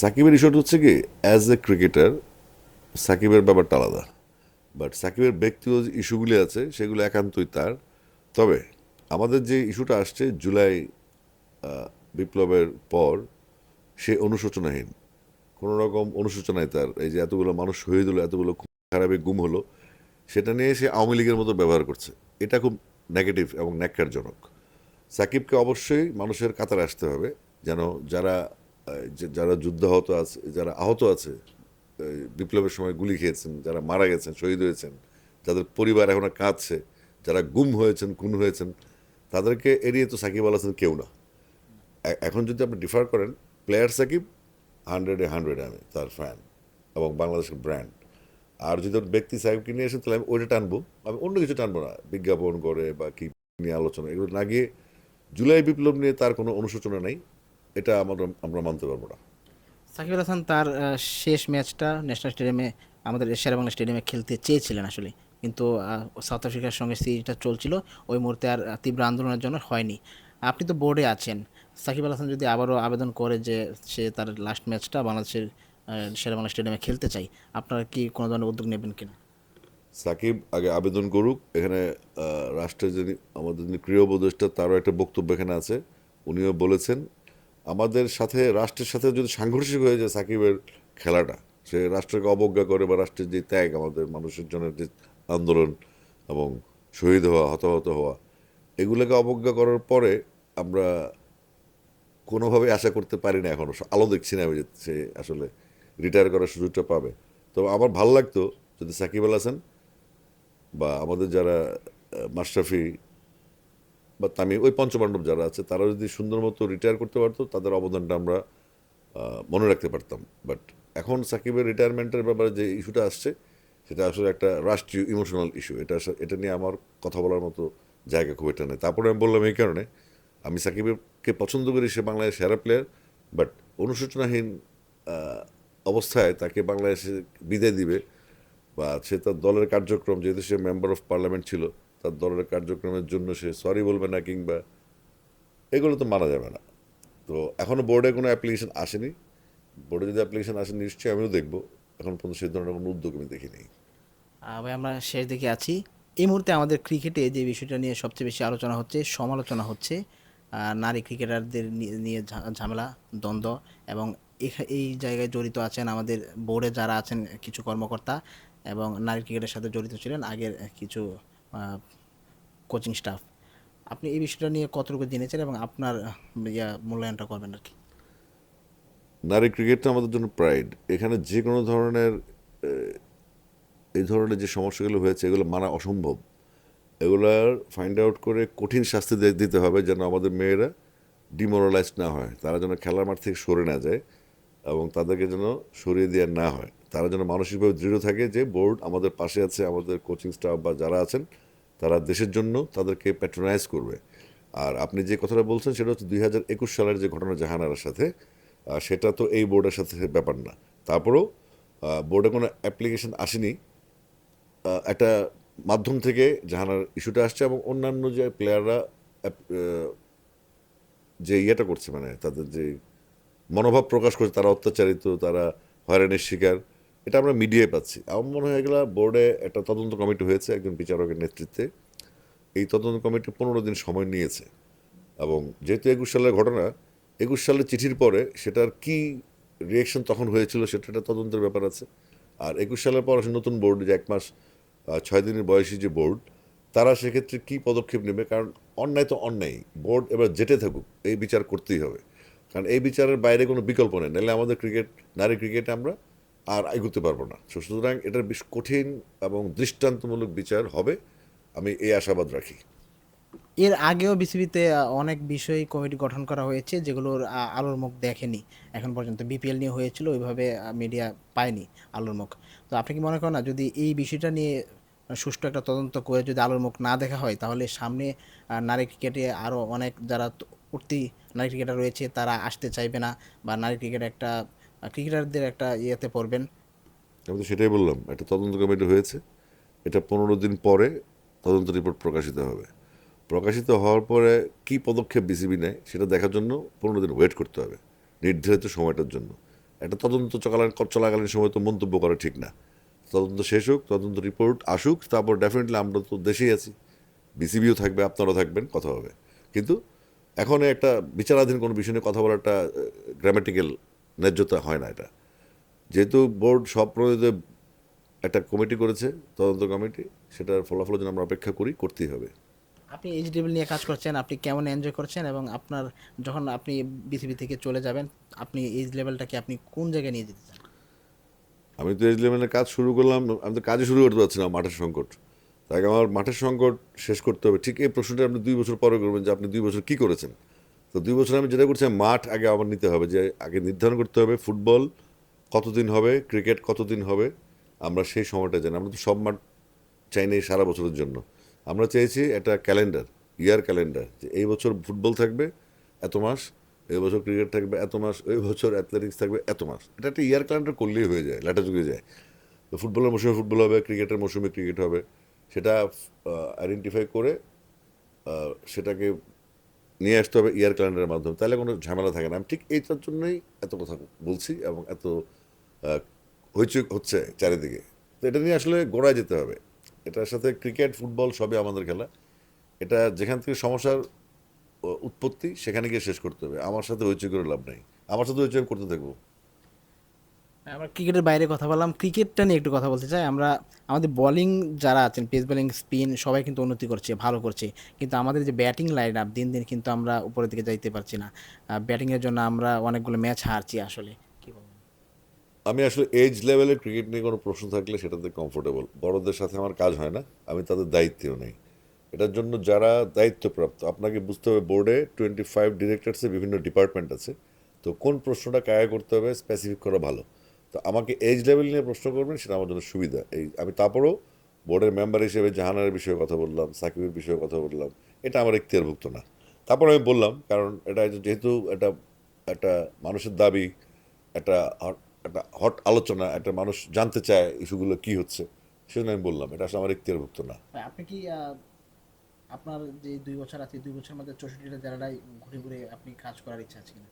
সাকিবের ইস্যুটা হচ্ছে কি অ্যাজ এ ক্রিকেটার সাকিবের ব্যাপারটা আলাদা। বাট সাকিবের ব্যক্তিগত ইস্যুগুলি আছে, সেগুলো একান্তই তার। তবে আমাদের যে ইস্যুটা আসছে জুলাই বিপ্লবের পর, সে অনুশোচনাহীন। কোনো রকম অনুশোচনায় তার এই যে এতগুলো মানুষ শহীদ হলো এতগুলো খারাপে গুম হলো, সেটা নিয়ে সে আওয়ামী লীগের মতো ব্যবহার করছে। এটা খুব নেগেটিভ এবং ন্যাক্কারজনক। সাকিবকে অবশ্যই মানুষের কাতারে আসতে হবে, যেন যারা যারা যুদ্ধাহত আছে, যারা আহত আছে বিপ্লবের সময় গুলি খেয়েছেন, যারা মারা গেছেন, শহীদ হয়েছেন, যাদের পরিবার এখনও কাঁদছে, যারা গুম হয়েছেন, খুন হয়েছেন, তাদেরকে এড়িয়ে তো সাকিব আল হাসান কেউ না। এখন যদি আপনি ডিফার করেন, প্লেয়ার সাকিব, হান্ড্রেডে হান্ড্রেড আমি, তার ফ্যান এবং বাংলাদেশের ব্র্যান্ড আর যদি ব্যক্তি সাহেবকে নিয়ে আসেন, তাহলে আমি ওইটা টানবো। আমি অন্য কিছু টানবো না, বিজ্ঞাপন করে বা কি নিয়ে আলোচনা, এগুলো না গিয়ে জুলাই বিপ্লব নিয়ে তার কোনো অনুশোচনা নেই। এটা আমরা আমরা মানতে পারব না। সাকিব আল হাসান তার শেষ ম্যাচটা ন্যাশনাল স্টেডিয়ামে আমাদের শেরেবাংলা স্টেডিয়ামে খেলতে চেয়েছিলেন আসলে। কিন্তু সাউথ আফ্রিকার সঙ্গে সিরিজটা চলছিল ওই মুহূর্তে আর তীব্র আন্দোলনের জন্য হয়নি। আপনি তো বোর্ডে আছেন। সাকিব আল হাসান যদি আবারও আবেদন করে যে সে তার লাস্ট ম্যাচটা বাংলাদেশের শেরেবাংলা স্টেডিয়ামে খেলতে চাই আপনারা কি কোনো ধরনের উদ্যোগ নেবেন কিনা? সাকিব আগে আবেদন করুক। এখানে রাষ্ট্রের যিনি আমাদের যিনি ক্রীড়া উপদেষ্টা তারও একটা বক্তব্য এখানে আছে। উনিও বলেছেন আমাদের সাথে, রাষ্ট্রের সাথে যদি সাংঘর্ষিক হয়ে যায় সাকিবের খেলাটা, সে রাষ্ট্রকে অবজ্ঞা করে বা রাষ্ট্রের যে ত্যাগ, আমাদের মানুষের জন্য যে আন্দোলন এবং শহীদ হওয়া, হতাহত হওয়া, এগুলোকে অবজ্ঞা করার পরে আমরা কোনোভাবে আশা করতে পারি না এখনও আলো দেখছি না আমি সে আসলে রিটায়ার করার সুযোগটা পাবে। তবে আমার ভালো লাগতো যদি সাকিব আল হাসান বা আমাদের যারা মাশরাফি বা তামিম ওই পঞ্চপাণ্ডব যারা আছে, তারা যদি সুন্দর মতো রিটায়ার করতে পারতো, তাদের অবদানটা আমরা মনে রাখতে পারতাম। বাট এখন সাকিবের রিটায়ারমেন্টের ব্যাপারে যে ইস্যুটা আসছে, সেটা আসলে একটা রাষ্ট্রীয় ইমোশনাল ইস্যু এটা এটা নিয়ে আমার কথা বলার মতো জায়গা খুব এটা নেই। তারপরে আমি বললাম এই কারণে, আমি সাকিবকে পছন্দ করি, সে বাংলাদেশের সেরা প্লেয়ার বাট অনুশোচনাহীন অবস্থায় তাকে বাংলাদেশে বিদায় দিবে, বা সে তার দলের কার্যক্রম, যেহেতু সে মেম্বার অফ পার্লামেন্ট ছিল তার দলের কার্যক্রমের জন্য সে সরি বলবে না কিংবা এগুলো তো মানা যাবে না। তো এখনও বোর্ডে কোনো অ্যাপ্লিকেশন আসেনি। বোর্ডে যদি অ্যাপ্লিকেশান আসে, নিশ্চয়ই আমিও দেখব। এখন পর্যন্ত সেই ধরনের কোনো উদ্যোগ আমি দেখিনি। ভাই, আমরা শেষ দিকে আছি। এই মুহূর্তে আমাদের ক্রিকেটে যে বিষয়টা নিয়ে সবচেয়ে বেশি আলোচনা হচ্ছে, সমালোচনা হচ্ছে নারী ক্রিকেটারদের নিয়ে ঝামেলা, দ্বন্দ্ব এবং এই জায়গায় জড়িত আছেন আমাদের বোর্ডে যারা আছেন কিছু কর্মকর্তা এবং নারী ক্রিকেটের সাথে জড়িত ছিলেন। আগের কিছু কোচিং স্টাফ আপনি এই বিষয়টা নিয়ে কতটুকু জেনেছেন এবং আপনার ইয়া মূল্যায়নটা করবেন আর কি? নারী ক্রিকেটটা আমাদের জন্য প্রাইড এখানে যে কোনো ধরনের এই ধরনের যে সমস্যাগুলো হয়েছে, এগুলো মানা অসম্ভব। এগুলার ফাইন্ড আউট করে কঠিন শাস্তি দিতে হবে যেন আমাদের মেয়েরা ডিমোরালাইজ না হয়। তারা যেন খেলার মাঠ থেকে সরে না যায় এবং তাদেরকে যেন সরিয়ে দেওয়া না হয়। তারা যেন মানসিকভাবে দৃঢ় থাকে যে বোর্ড আমাদের পাশে আছে, আমাদের কোচিং স্টাফ বা যারা আছেন, তারা দেশের জন্য তাদেরকে প্যাট্রোনাইজ করবে। আর আপনি যে কথাটা বলছেন, সেটা হচ্ছে দুই হাজার একুশ সালের যে ঘটনা জাহানারার সাথে সেটা তো এই বোর্ডের সাথে ব্যাপার না। তারপরেও বোর্ডে কোনো অ্যাপ্লিকেশন আসেনি একটা মাধ্যম থেকে জাহানার ইস্যুটা আসছে এবং অন্যান্য যে প্লেয়াররা যে ইয়েটা করছে মানে তাদের যে মনোভাব প্রকাশ করছে, তারা অত্যাচারিত, তারা হয়রানির শিকার এটা আমরা মিডিয়ায় পাচ্ছি। আমার মনে হয় এগুলা বোর্ডে একটা তদন্ত কমিটি হয়েছে একজন বিচারকের নেতৃত্বে। এই তদন্ত কমিটি পনেরো দিন সময় নিয়েছে এবং যেহেতু একুশ সালের ঘটনা, একুশ সালের চিঠির পরে সেটার কি রিয়েকশন তখন হয়েছিল সেটা একটা তদন্তের ব্যাপার আছে। আর একুশ সালের পর নতুন বোর্ড, যে এক মাস ছয় দিনের বয়সী যে বোর্ড, তারা সেক্ষেত্রে কি পদক্ষেপ নেবে? কারণ অন্যায় তো অন্যায় বোর্ড এবার জেটে থাকুক, এই বিচার করতেই হবে। কারণ এই বিচারের বাইরে কোনো বিকল্প নেই। নাহলে আমাদের ক্রিকেট, নারী ক্রিকেটে আমরা আর এগোতে পারব না। সুতরাং এটার বেশ কঠিন এবং দৃষ্টান্তমূলক বিচার হবে। আমি এই আশাবাদ রাখি। এর আগেও বিসিবিতে অনেক বিষয় কমিটি গঠন করা হয়েছে যেগুলোর আলোর মুখ দেখেনি। এখন পর্যন্ত বিপিএল নিয়ে হয়েছিল, ওইভাবে মিডিয়া পায়নি আলোর মুখ। তো আপনি কি মনে করেন না, যদি এই বিষয়টা নিয়ে সুষ্ঠু একটা তদন্ত করে যদি আলোর মুখ না দেখা হয়, তাহলে সামনে নারী ক্রিকেটে আরও অনেক যারা উঠতি নারী ক্রিকেটার রয়েছে, তারা আসতে চাইবে না বা নারী ক্রিকেট একটা ক্রিকেটারদের একটা ইয়েতে পড়বেন। আমি তো সেটাই বললাম, একটা তদন্ত কমিটি হয়েছে, এটা পনেরো দিন পরে তদন্ত রিপোর্ট প্রকাশিত হবে। প্রকাশিত হওয়ার পরে কি পদক্ষেপ বিসিবি নেয় সেটা দেখার জন্য পনেরো দিন ওয়েট করতে হবে, নির্ধারিত সময়টার জন্য। একটা তদন্ত চলাকালীন চলাকালীন সময় তো মন্তব্য করা ঠিক না। তদন্ত শেষ হোক, তদন্ত রিপোর্ট আসুক, তারপর ডেফিনেটলি আমরা তো দেশেই আছি। বিসিবিও থাকবে, আপনারাও থাকবেন, কথা হবে। কিন্তু এখন একটা বিচারাধীন কোনো বিষয় নিয়ে কথা বলাটা গ্রামাটিক্যাল ন্যায্যতা হয় না এটা। যেহেতু বোর্ড সব প্রয়োজনে একটা কমিটি করেছে তদন্ত কমিটি সেটার ফলাফলের জন্য আমরা অপেক্ষা করি করতেই হবে। আপনি এইচ লেভেল নিয়ে কাজ করছেন আপনি কেমন এনজয় করছেন এবং আপনার যখন আপনি বিসিবি থেকে চলে যাবেন আপনি এইচ লেভেলটাকে আপনি কোন জায়গায় নিয়ে যেতে চান? আমি তো এজ লেভেলের কাজ শুরু করলাম আমি তো কাজে শুরু করতে পারছি না মাঠের সংকট। তাই আমার মাঠের সংকট শেষ করতে হবে। ঠিক এই প্রশ্নটা আপনি দুই বছর পরে করবেন যে আপনি দুই বছর কি করেছেন? তো দুই বছর আমি যেটা করছি, মাঠ আগে আমার নিতে হবে, যে আগে নির্ধারণ করতে হবে ফুটবল কতদিন হবে, ক্রিকেট কতদিন হবে, আমরা সেই সময়টা জানি আমরা তো সব মাঠ চাই না সারা বছরের জন্য। আমরা চেয়েছি একটা ক্যালেন্ডার, ইয়ার ক্যালেন্ডার, যে এই বছর ফুটবল থাকবে এত মাস, এই বছর ক্রিকেট থাকবে এত মাস ওই বছর অ্যাথলেটিক্স থাকবে এত মাস। এটা একটা ইয়ার ক্যালেন্ডার করলেই হয়ে যায় লেটা যুগে যায়। তো ফুটবলের মৌসুমে ফুটবল হবে, ক্রিকেটের মৌসুমে ক্রিকেট হবে, সেটা আইডেন্টিফাই করে সেটাকে নিয়ে আসতে হবে ইয়ার ক্যালেন্ডারের মাধ্যমে। তাহলে কোনো ঝামেলা থাকে না। আমি ঠিক এইটার জন্যই এত কথা বলছি এবং এত হইচুক হচ্ছে চারিদিকে। তো এটা নিয়ে আসলে গোড়ায় যেতে হবে। এটার সাথে ক্রিকেট, ফুটবল সবই আমাদের খেলা। এটা যেখান থেকে সমস্যার উৎপত্তি, সেখানে গিয়ে শেষ করতে হবে। আমার সাথে হইচই করে লাভ নেই। আমার সাথে হইচই আমি করতে থাকব। আমরা ক্রিকেটের বাইরে কথা বললাম। ক্রিকেটটা নিয়ে একটু কথা বলতে চাই। আমরা, আমাদের বোলিং যারা আছেন পেস বোলিং স্পিন সবাই কিন্তু উন্নতি করছে, ভালো করছে। কিন্তু আমাদের যে ব্যাটিং লাইন আপ দিন দিন কিন্তু আমরা উপরের দিকে যাইতে পারছি না। ব্যাটিংয়ের জন্য আমরা অনেকগুলো ম্যাচ হারছি আসলে। আমি আসলে এজ লেভেলে ক্রিকেট নিয়ে কোনো প্রশ্ন থাকলে সেটাতে কমফোর্টেবল বড়দের সাথে আমার কাজ হয় না, আমি তাদের দায়িত্বেও নেই। এটার জন্য যারা দায়িত্বপ্রাপ্ত, আপনাকে বুঝতে হবে বোর্ডে টোয়েন্টি ফাইভ ডিরেক্টরসে বিভিন্ন ডিপার্টমেন্ট আছে। তো কোন প্রশ্নটা কায়া করতে হবে স্পেসিফিক করা ভালো। তো আমাকে এজ লেভেল নিয়ে প্রশ্ন করবেন, সেটা আমার জন্য সুবিধা। এই আমি তারপরেও বোর্ডের মেম্বার হিসেবে জাহানারের বিষয়ে কথা বললাম, সাকিবের বিষয়ে কথা বললাম, এটা আমার এখতিয়ারভুক্ত না। তারপর আমি বললাম, কারণ এটা যেহেতু একটা একটা মানুষের দাবি, একটা একটা হট আলোচনা, একটা মানুষ জানতে চায় ইস্যুগুলো কি হচ্ছে, সেজন্য আমি বললাম, এটা আসলে আমার এখতিয়ারভুক্ত না। আপনি কি আপনার যে দুই বছর আছে, দুই বছরের মধ্যে চৌষট্টিটা জেলাটাই ঘুরে ঘুরে আপনি কাজ করার ইচ্ছা আছে কিনা?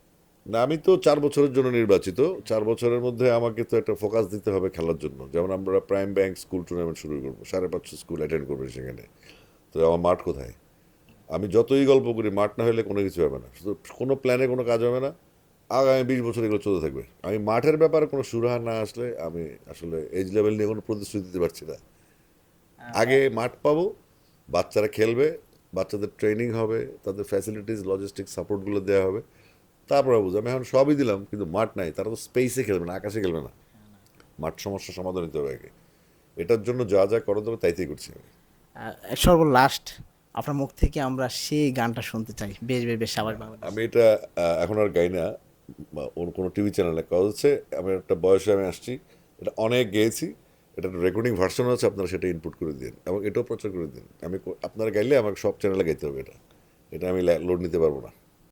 না আমি তো চার বছরের জন্য নির্বাচিত। চার বছরের মধ্যে আমাকে তো একটা ফোকাস দিতে হবে খেলার জন্য। যেমন আমরা প্রাইম ব্যাংক স্কুল টুর্নামেন্ট শুরু করব সাড়ে পাঁচশো স্কুল অ্যাটেন্ড করবে সেখানে। তো আমার মাঠ কোথায়? আমি যতই গল্প করি মাঠ না হলে কোনো কিছু হবে না। শুধু কোনো প্ল্যানে কোনো কাজ হবে না। আগামী বিশ বছর এগুলো চলতে থাকবে। আমি মাঠের ব্যাপারে কোনো সুরাহা না আসলে আমি আসলে এজ লেভেল নিয়ে কোনো প্রতিশ্রুতি দিতে পারছি না। আগে মাঠ পাবো বাচ্চারা খেলবে বাচ্চাদের ট্রেনিং হবে তাদের ফ্যাসিলিটিস লজিস্টিক সাপোর্টগুলো দেওয়া হবে। তারপরে বুঝো আমি এখন সবই দিলাম কিন্তু মাঠ নাই তারা তো স্পেসে খেলবে না আকাশে খেলবে না। মাঠ সমস্যার সমাধান নিতে হবে আগে। এটার জন্য যা যা করা দেবে তাইতেই করছি আমি। সর্বলাস্ট আপনার মুখ থেকে আমরা সেই গানটা শুনতে চাই বেশ বেশ বেশ বাংলা আমি এটা এখন আর গাই না ওর কোনো টিভি চ্যানেলে কাজ হচ্ছে আমি একটা বয়সে আমি আসছি এটা অনেক গেয়েছি এটা রেকর্ডিং ভার্সন আছে আপনারা সেটা ইনপুট করে দিন এবং এটাও প্রচার করে দিন। আমি কো- আপনারা গাইলে আমাকে সব চ্যানেলে গাইতে হবে এটা। এটা আমি লোড নিতে পারব না।